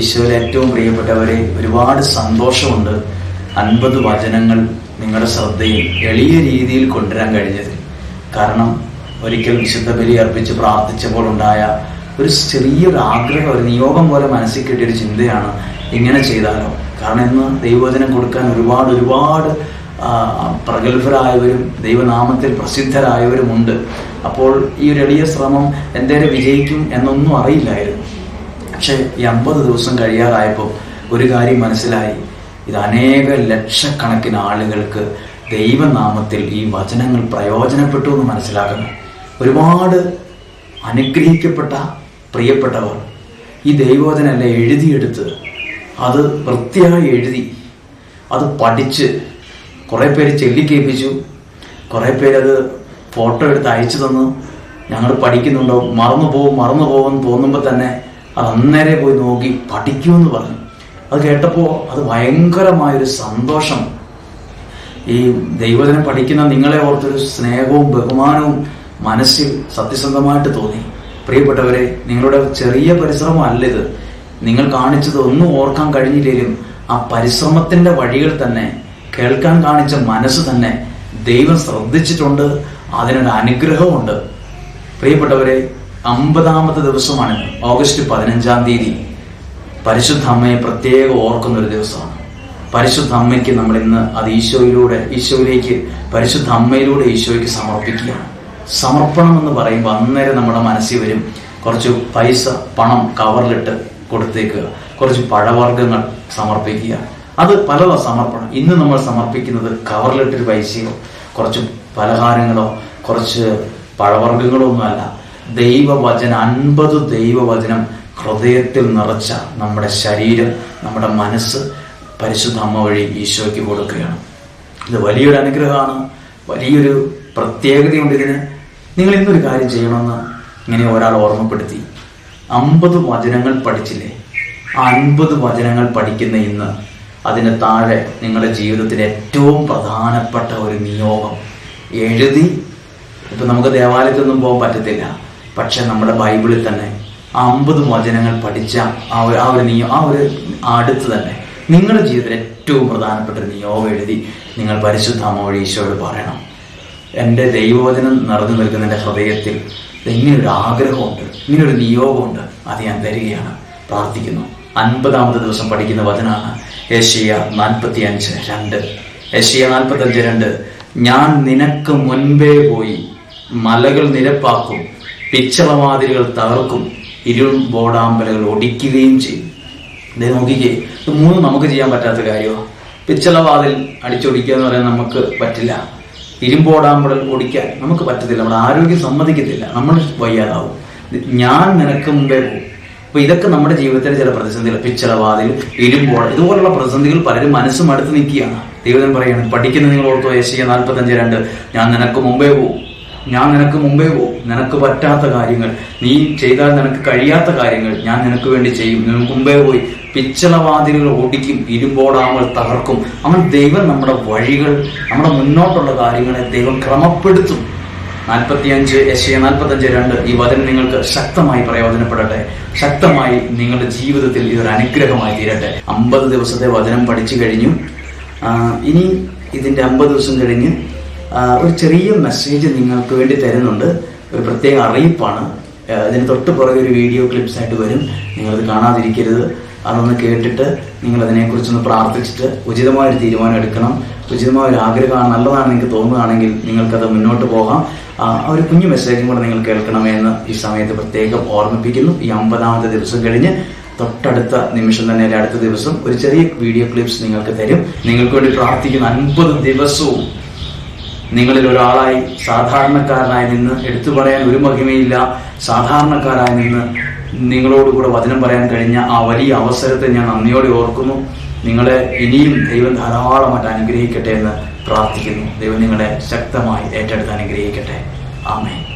ഈശോയിൽ ഏറ്റവും പ്രിയപ്പെട്ടവരെ ഒരുപാട് സന്തോഷമുണ്ട് അൻപത് വചനങ്ങൾ നിങ്ങളുടെ ശ്രദ്ധയിൽ എളിയ രീതിയിൽ കൊണ്ടുവരാൻ കഴിഞ്ഞത് കാരണം ഒരിക്കൽ വിശുദ്ധ ബലി അർപ്പിച്ച് പ്രാർത്ഥിച്ചപ്പോൾ ഉണ്ടായ ഒരു ചെറിയൊരു ആഗ്രഹം ഒരു നിയോഗം പോലെ മനസ്സിൽ കിട്ടിയൊരു ചിന്തയാണ് ഇങ്ങനെ ചെയ്താലോ. കാരണം ഇന്ന് ദൈവവചനം കൊടുക്കാൻ ഒരുപാട് ഒരുപാട് പ്രഗത്ഭരായവരും ദൈവനാമത്തിൽ പ്രസിദ്ധരായവരുമുണ്ട് അപ്പോൾ ഈ ഒരു എളിയ ശ്രമം എന്തേലും വിജയിക്കും എന്നൊന്നും അറിയില്ലായിരുന്നു. പക്ഷെ ഈ അമ്പത് ദിവസം കഴിയാറായപ്പോൾ ഒരു കാര്യം മനസ്സിലായി. ഇത് അനേക ലക്ഷക്കണക്കിന് ആളുകൾക്ക് ദൈവനാമത്തിൽ ഈ വചനങ്ങൾ പ്രയോജനപ്പെട്ടു എന്ന് മനസ്സിലാക്കുന്നു. ഒരുപാട് അനുഗ്രഹിക്കപ്പെട്ട പ്രിയപ്പെട്ടവർ ഈ ദൈവവചനല്ല എഴുതിയെടുത്ത് അത് വൃത്തിയായി എഴുതി അത് പഠിച്ച് കുറേ പേര് ചെല്ലിക്കേൽപ്പിച്ചു കുറേ പേരത് ഫോട്ടോ എടുത്ത് അയച്ചു തന്നു. ഞങ്ങൾ പഠിക്കുന്നുണ്ടോ മറന്നു പോകും മറന്നു പോകും തോന്നുമ്പോൾ തന്നെ അന്നേരെ പോയി നോക്കി പഠിക്കൂ എന്ന് പറഞ്ഞു. അത് കേട്ടപ്പോൾ അത് ഭയങ്കരമായൊരു സന്തോഷം. ഈ ദൈവജനം പഠിക്കുന്ന നിങ്ങളെ ഓർത്തൊരു സ്നേഹവും ബഹുമാനവും മനസ്സിൽ സത്യസന്ധമായിട്ട് തോന്നി. പ്രിയപ്പെട്ടവരെ നിങ്ങളുടെ ചെറിയ പരിശ്രമം അല്ല ഇത്. നിങ്ങൾ കാണിച്ചത് ഒന്നും ഓർക്കാൻ കഴിഞ്ഞില്ലെങ്കിലും ആ പരിശ്രമത്തിന്റെ വഴികൾ തന്നെ കേൾക്കാൻ കാണിച്ച മനസ്സ് തന്നെ ദൈവം ശ്രദ്ധിച്ചിട്ടുണ്ട് അതിനൊരു അനുഗ്രഹമുണ്ട് പ്രിയപ്പെട്ടവരെ അമ്പതാമത്തെ ദിവസമാണ്. ഓഗസ്റ്റ് പതിനഞ്ചാം തീയതി. പരിശുദ്ധ അമ്മയെ പ്രത്യേകം ഓർക്കുന്ന ഒരു ദിവസമാണ്. പരിശുദ്ധ അമ്മയ്ക്ക് നമ്മൾ ഇന്ന് അത് ഈശോയിലൂടെ ഈശോയിലേക്ക് പരിശുദ്ധ അമ്മയിലൂടെ ഈശോയ്ക്ക് സമർപ്പിക്കുകയാണ്. സമർപ്പണം എന്ന് പറയുമ്പോൾ അന്നേരം നമ്മുടെ മനസ്സിൽ വരും കുറച്ച് പൈസ പണം കവറിലിട്ട് കൊടുത്തേക്കുക. കുറച്ച് പഴവർഗങ്ങൾ സമർപ്പിക്കുക. അത് പല സമർപ്പണം. ഇന്ന് നമ്മൾ സമർപ്പിക്കുന്നത് കവറിലിട്ടൊരു പൈസയോ കുറച്ച് പലഹാരങ്ങളോ കുറച്ച് പഴവർഗങ്ങളോ ഒന്നുമല്ല. ദൈവവചനം അൻപത് ദൈവവചനം ഹൃദയത്തിൽ നിറച്ച നമ്മുടെ ശരീരം നമ്മുടെ മനസ്സ് പരിശുദ്ധ അമ്മ വഴി ഈശോയ്ക്ക് കൊടുക്കുകയാണ്. ഇത് വലിയൊരു അനുഗ്രഹമാണ് വലിയൊരു പ്രത്യേകതയുണ്ട് ഇതിന്. നിങ്ങൾ ഇന്നൊരു കാര്യം ചെയ്യണമെന്ന് ഇങ്ങനെ ഒരാൾ ഓർമ്മപ്പെടുത്തി. അമ്പത് വചനങ്ങൾ പഠിച്ചില്ലേ? ആ അൻപത് വചനങ്ങൾ പഠിക്കുന്ന ഇന്ന് അതിന് താഴെ നിങ്ങളുടെ ജീവിതത്തിലെ ഏറ്റവും പ്രധാനപ്പെട്ട ഒരു നിയോഗം. എഴുതി ഇപ്പൊ നമുക്ക് ദേവാലയത്തിൽ ഒന്നും പോകാൻ പറ്റത്തില്ല. പക്ഷെ നമ്മുടെ ബൈബിളിൽ തന്നെ ആ അമ്പത് വചനങ്ങൾ പഠിച്ച ആ ഒരു ആ ഒരു നിയോ ആ ഒരു അടുത്ത് തന്നെ നിങ്ങളുടെ ജീവിതത്തിൽ ഏറ്റവും പ്രധാനപ്പെട്ട ഒരു നിയോഗം എഴുതി നിങ്ങൾ പരിശുദ്ധ അമ്മ വഴി ഈശോയോട് പറയണം. എന്റെ ദൈവവചനം നിറഞ്ഞു നിൽക്കുന്ന എന്റെ ഹൃദയത്തിൽ ഇങ്ങനൊരു ആഗ്രഹമുണ്ട് ഇങ്ങനൊരു നിയോഗമുണ്ട് അത് ഞാൻ തരികയാണ്. പ്രാർത്ഥിക്കുന്നു. അൻപതാമത്തെ ദിവസം പഠിക്കുന്ന വചനാണ് ഏഷ്യ നാൽപ്പത്തി അഞ്ച് രണ്ട്. ഏഷ്യ നാൽപ്പത്തി അഞ്ച് രണ്ട്. ഞാൻ നിനക്ക് മുൻപേ പോയി മലകൾ നിരപ്പാക്കും പിച്ചളവാതിലുകൾ തകർക്കും. ഇരുൾ ബോർഡാമ്പലകൾ ഒടിക്കുകയും ചെയ്യും. ഇത് നോക്കിക്കേ ഇത് മൂന്നും നമുക്ക് ചെയ്യാൻ പറ്റാത്ത കാര്യമാണ് പിച്ചളവാതിൽ അടിച്ചൊടിക്കുക എന്ന് പറയാൻ നമുക്ക് പറ്റില്ല. ഇരുമ്പോടാമ്പടൽ ഓടിക്കാൻ നമുക്ക് പറ്റത്തില്ല. നമ്മുടെ ആരോഗ്യം സമ്മതിക്കത്തില്ല. നമ്മൾ വയ്യാതാവും. ഞാൻ നിനക്ക് മുമ്പേ പോകും. അപ്പൊ ഇതൊക്കെ നമ്മുടെ ജീവിതത്തിലെ ചില പ്രതിസന്ധികൾ. പിച്ചളവാതിൽ ഇരുമ്പോൾ ഇതുപോലുള്ള പ്രതിസന്ധികൾ പലരും മനസ്സും അടുത്ത് നിൽക്കുകയാണ്. ദൈവം പറയാണ് പഠിക്കുന്ന നിങ്ങൾ ഓർത്തോ ഏഷ്യ നാൽപ്പത്തഞ്ച് രണ്ട്. ഞാൻ നിനക്ക് മുമ്പേ പോകും. ഞാൻ നിനക്ക് മുമ്പേ പോകും. നിനക്ക് പറ്റാത്ത കാര്യങ്ങൾ. നീ ചെയ്താൽ നിനക്ക് കഴിയാത്ത കാര്യങ്ങൾ ഞാൻ നിനക്ക് വേണ്ടി ചെയ്യും. നിനക്ക് മുമ്പേ പോയി പിച്ചളവാതിലുകൾ ഓടിക്കും ഇരുമ്പോടാമൽ തകർക്കും. അവൻ ദൈവം നമ്മുടെ വഴികൾ നമ്മുടെ മുന്നോട്ടുള്ള കാര്യങ്ങളെ ദൈവം ക്രമപ്പെടുത്തും. നാൽപ്പത്തിയഞ്ച് എസ് നാൽപ്പത്തഞ്ച് രണ്ട്. ഈ വചനം നിങ്ങൾക്ക് ശക്തമായി പ്രയോജനപ്പെടട്ടെ. ശക്തമായി നിങ്ങളുടെ ജീവിതത്തിൽ ഇതൊരു അനുഗ്രഹമായി തീരട്ടെ. അമ്പത് ദിവസത്തെ വചനം പഠിച്ചു കഴിഞ്ഞു. ഇനി ഇതിന്റെ അമ്പത് ദിവസം കഴിഞ്ഞ് ഒരു ചെറിയ മെസ്സേജ് നിങ്ങൾക്ക് വേണ്ടി തരുന്നുണ്ട്. ഒരു പ്രത്യേക അറിയിപ്പാണ്. ഇതിന് തൊട്ട് പുറകെ ഒരു വീഡിയോ ക്ലിപ്സ് ആയിട്ട് വരും. നിങ്ങളത് കാണാതിരിക്കരുത്. അതൊന്ന് കേട്ടിട്ട് നിങ്ങൾ അതിനെക്കുറിച്ചൊന്ന് പ്രാർത്ഥിച്ചിട്ട് ഉചിതമായൊരു തീരുമാനം എടുക്കണം. ഉചിതമായ ഒരു ആഗ്രഹമാണ് നല്ലതാണ് നിങ്ങൾക്ക് തോന്നുകയാണെങ്കിൽ നിങ്ങൾക്കത് മുന്നോട്ട് പോകാം. ആ ഒരു കുഞ്ഞു മെസ്സേജും കൂടെ നിങ്ങൾ കേൾക്കണമെന്ന് ഈ സമയത്ത് പ്രത്യേകം ഓർമ്മിപ്പിക്കുന്നു. ഈ അമ്പതാമത്തെ ദിവസം കഴിഞ്ഞ് തൊട്ടടുത്ത നിമിഷം തന്നെ അടുത്ത ദിവസം ഒരു ചെറിയ വീഡിയോ ക്ലിപ്സ് നിങ്ങൾക്ക് തരും. നിങ്ങൾക്ക് വേണ്ടി പ്രാർത്ഥിക്കുന്ന അൻപത് ദിവസവും നിങ്ങളിൽ ഒരാളായി സാധാരണക്കാരനായി നിന്ന് എടുത്തു പറയാൻ ഒരു മഹിമയില്ല. സാധാരണക്കാരായി നിന്ന് നിങ്ങളോടുകൂടെ വചനം പറയാൻ കഴിഞ്ഞ ആ വലിയ അവസരത്തെ ഞാൻ നന്ദിയോടെ ഓർക്കുന്നു. നിങ്ങളെ ഇനിയും ദൈവം ധാരാളമായിട്ട് അനുഗ്രഹിക്കട്ടെ എന്ന് പ്രാർത്ഥിക്കുന്നു. ദൈവം നിങ്ങളെ ശക്തമായി ഏറ്റെടുത്ത് അനുഗ്രഹിക്കട്ടെ. ആമേൻ.